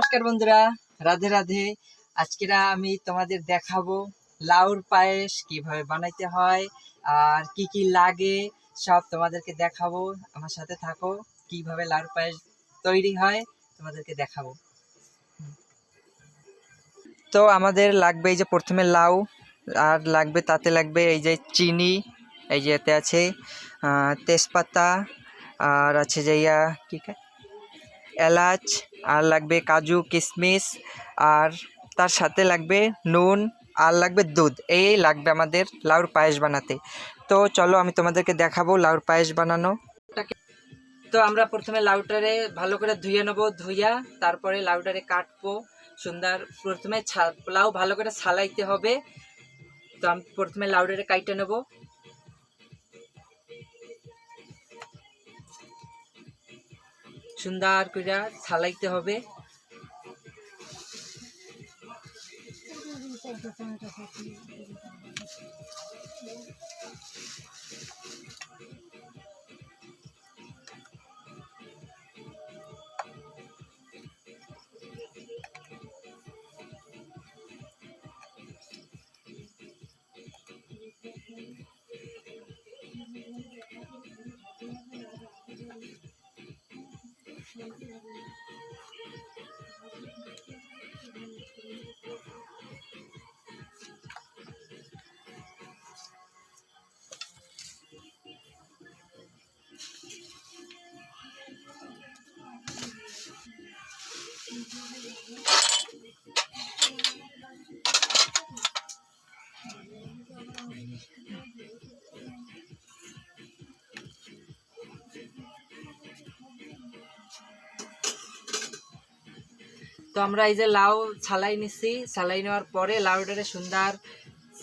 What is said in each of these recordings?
নমস্কার বন্ধুরা, রাধে রাধে। আজকেরা আমি তোমাদের দেখাবো লাউর পায়েস কীভাবে বানাইতে হয় আর কি কি লাগে, সব তোমাদেরকে দেখাবো। আমার সাথে থাকো, কীভাবে লাউর পায়েস তৈরি হয় তোমাদেরকে দেখাবো। তো আমাদের লাগবে এই যে প্রথমে লাউ, আর লাগবে তাতে লাগবে এই যে চিনি, এই যে এতে আছে তেজপাতা, আর আছে যে ইয়া কা- এলাচ, আর লাগবে কাজু কিশমিশ আর তার সাথে লাগবে নুন, আর লাগবে দুধ। এই লাগবে আমাদের লাউর পায়েস বানাতে। তো চলো আমি তোমাদেরকে দেখাবো লাউর পায়েস বানানো। তো আমরা প্রথমে লাউটারে ভালো করে ধুয়ে নেব, ধুইয়া তারপরে লাউটারে কাটবো সুন্দর। প্রথমে লাউ ভালো করে ছালাইতে হবে। তো আমি, প্রথমে লাউটারে কাইটে নেব। সুন্দর করে সালাইতে হবে। আমরা এই যে লাউ ছালাই নিছি, ছালাই নেওয়ার পরে লাউটারে সুন্দর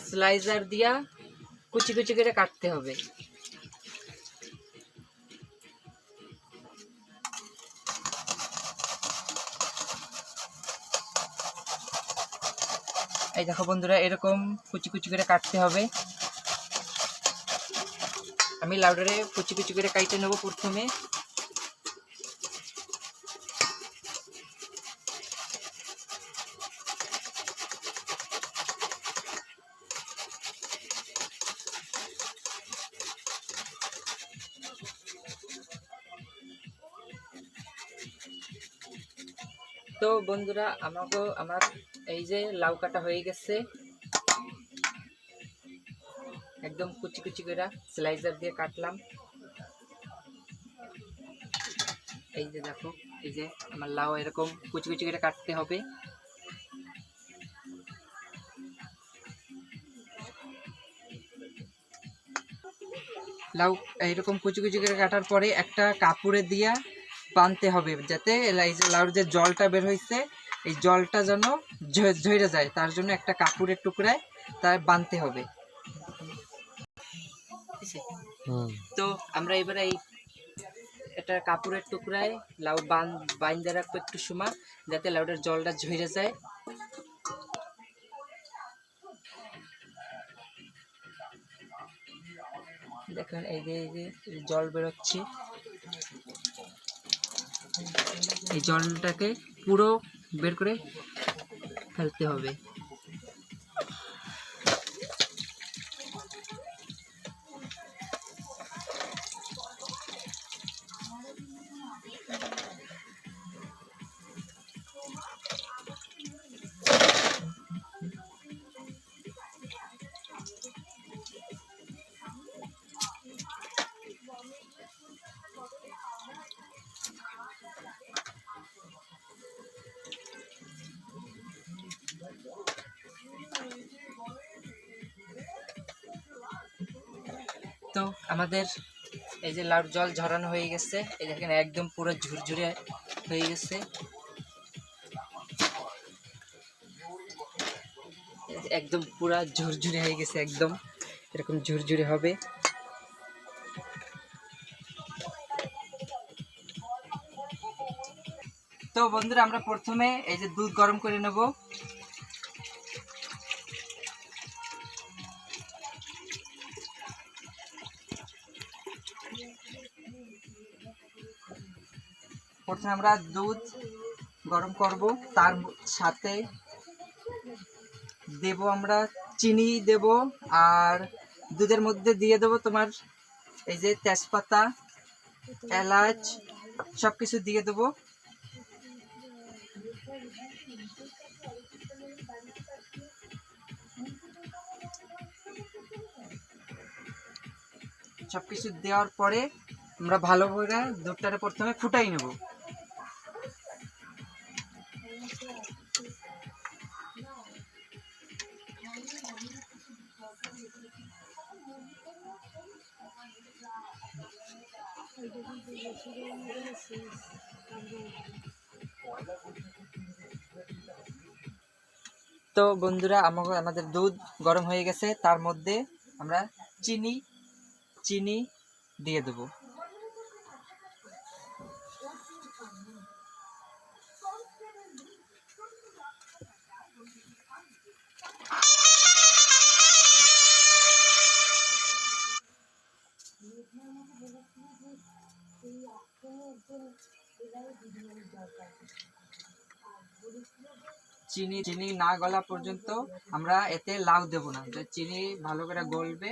স্লাইজার দিয়া কুচি কুচি করে কাটতে হবে। এই দেখো বন্ধুরা, এরকম কুচি কুচি করে কাটতে হবে। আমি লাউডারে কুচি কুচি করে কাইটে নেব প্রথমে। তো বন্ধুরা আমাকে আমার এই যে লাউ কাটা হয়ে গেছে। একদম কুচি কুচি করে স্লাইজার দিয়ে কাটলাম। এই যে দেখো, এই যে আমার লাউ এরকম কুচি কুচি করে কাটতে হবে। লাউ এইরকম কুচি কুচি করে কাটার পরে একটা কাপড়ে দিয়া বানতে হবে যাতে লাউর যে জলটা বের হয়েছে এই জলটা যেন ঝরে যায় তার জন্য একটা কাপড়ের টুকরায় তার বানতে হবে। তো আমরা এবারে এই একটা কাপড়ের টুকরায় লাউ বান বাইন্দে রাখব একটু সময় যাতে লাউটার জলটা ঝরে যায়। দেখেন এই যে এই যে জল বেরোচ্ছে। এই জলটাকে পুরো বের করে ফেলতে হবে। তো আমাদের এই যে লাউর জল ঝরানো হয়ে গেছে, এই দেখেন একদম পুরো ঝুরঝুরে হয়ে গেছে। একদম পুরা ঝুরঝুরে হয়ে গেছে, একদম। এরকম ঝুরঝুরে হবে। তো বন্ধুরা, আমরা প্রথমে এই যে দুধ গরম করে নেব। প্রথমে আমরা দুধ গরম করব, তার সাথে দেব আমরা চিনি দেব, আর দুধের মধ্যে দিয়ে দেবো তোমার এই যে তেজপাতা, এলাচ সব কিছু দিয়ে দেবো। সব কিছু দেওয়ার পরে আমরা ভালো করে দুধটারে প্রথমে ফুটাই নেব। তো বন্ধুরা আমাকে আমাদের দুধ গরম হয়ে গেছে। তার মধ্যে আমরা চিনি চিনি দিয়ে দেবো। চিনি চিনি না গলা পর্যন্ত আমরা এতে লাউ দেব না। চিনি ভালো করে গলবে,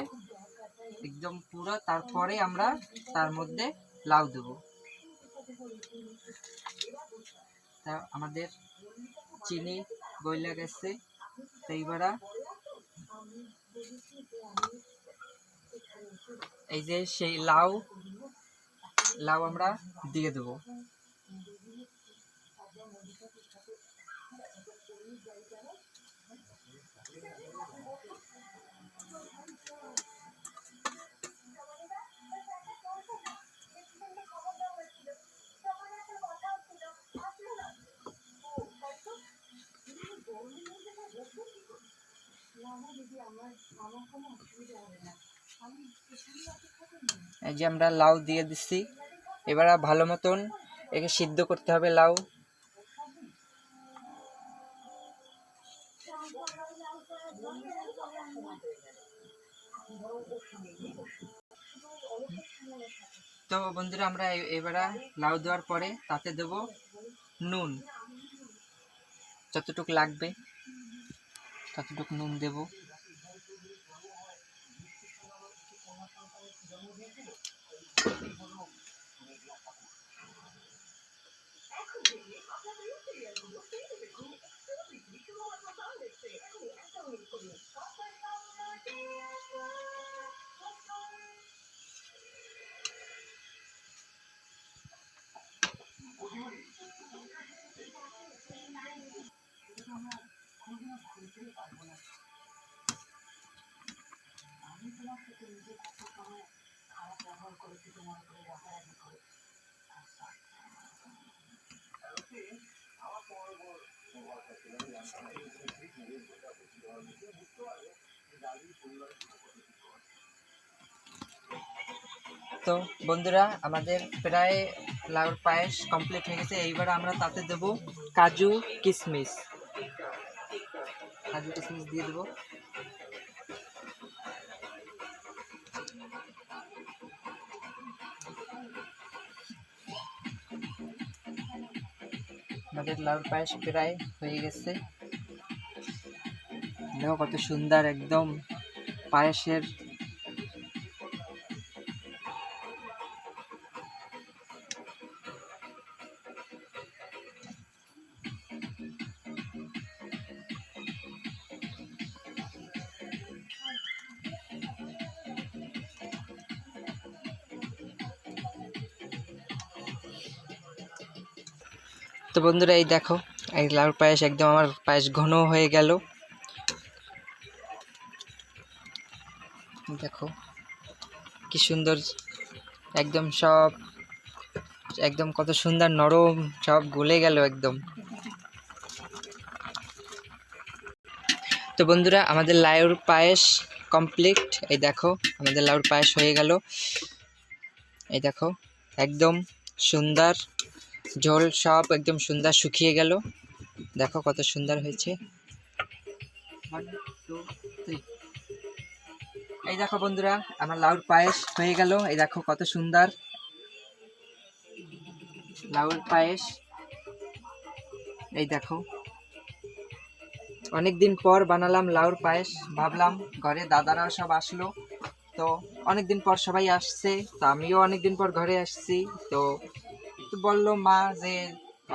একদম পুরো, তারপরে আমরা তার মধ্যে লাউ দেব। তা আমাদের চিনি গইলা গেছে এইবারা এই যে সেই লাউ লাউ আমরা দিয়ে দেবো। এই যে আমরা লাউ দিয়ে দিচ্ছি। এবার ভালো মতন একে সিদ্ধ করতে হবে লাউ। তো বন্ধুরা, আমরা এবারে লাউ দেওয়ার পরে তাতে দেব নুন। যতটুকু লাগবে, ততটুকু নুন দেব। তো বন্ধুরা, আমাদের প্রায় লাউর পায়েস কমপ্লিট হয়ে গেছে। এইবার আমরা তাতে দেব কাজু কিশমিশ কাজু কিশমিশ দিয়ে দেবো। আমাদের লাউর পায়েস প্রায় হয়ে গেছে। দেখো কত সুন্দর একদম পায়েসের তো বন্ধুরা, এই দেখো, এই লাউর পায়েস একদম আমার পায়েস ঘন হয়ে গেল। দেখো, কি সুন্দর, একদম সব, একদম কত সুন্দর নরম সব গলে গেল একদম। তো বন্ধুরা, আমাদের লাউর পায়েস কমপ্লিট এই দেখো, আমাদের লাউর পায়েস হয়ে গেল। এই দেখো, একদম সুন্দর। ঝোল সব একদম সুন্দর শুকিয়ে গেল। দেখো কত সুন্দর হয়েছে. এই দেখো বন্ধুরা, আমার লাউর পায়েস হয়ে গেল। এই দেখো কত সুন্দর। লাউর পায়েস। এই দেখো। অনেক দিন পর বানালাম লাউর পায়েস। ভাবলাম ঘরে দাদারাও সব আসলো। তো অনেক দিন পর সবাই আসছে। তো আমিও অনেক দিন পর ঘরে আসছি। তো তো বলল, মা, যে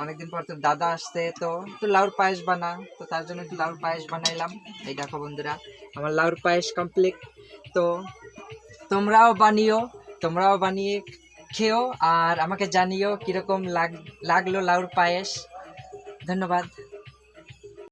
অনেকদিন পর তো দাদা আসছে, তো তো লাউর পায়েস বানা। তো তার জন্য একটু লাউর পায়েস বানাইলাম। এই দেখো বন্ধুরা, আমার লাউর পায়েস কমপ্লিট তো তোমরাও বানিও, তোমরাও বানিয়ে খেও আর আমাকে জানিও কীরকম লাগ, লাগল লাউর পায়েস। ধন্যবাদ।